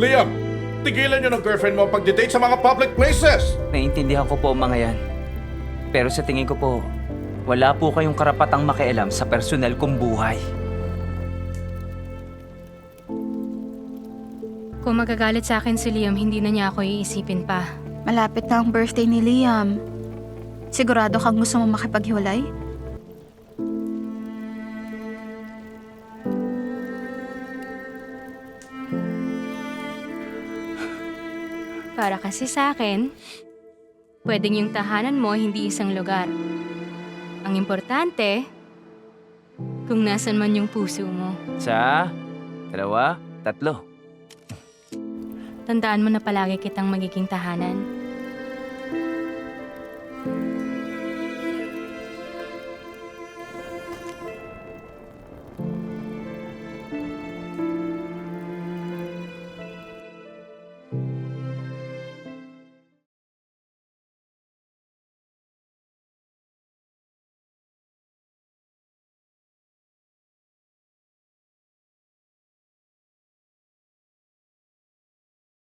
Liam, tigilan niyo ng girlfriend mo ang pagdidate sa mga public places! Naiintindihan ko po ang mga yan. Pero sa tingin ko po, wala po kayong karapatang makialam sa personal kong buhay. Kung magagalit sa akin si Liam, hindi na niya ako iisipin pa. Malapit na ang birthday ni Liam. Sigurado kang gusto mo makipaghiwalay? Para kasi sa akin, pwedeng yung tahanan mo hindi isang lugar. Ang importante, kung nasan man yung puso mo. Sa dalawa, tatlo. Tandaan mo na palagi kitang magiging tahanan.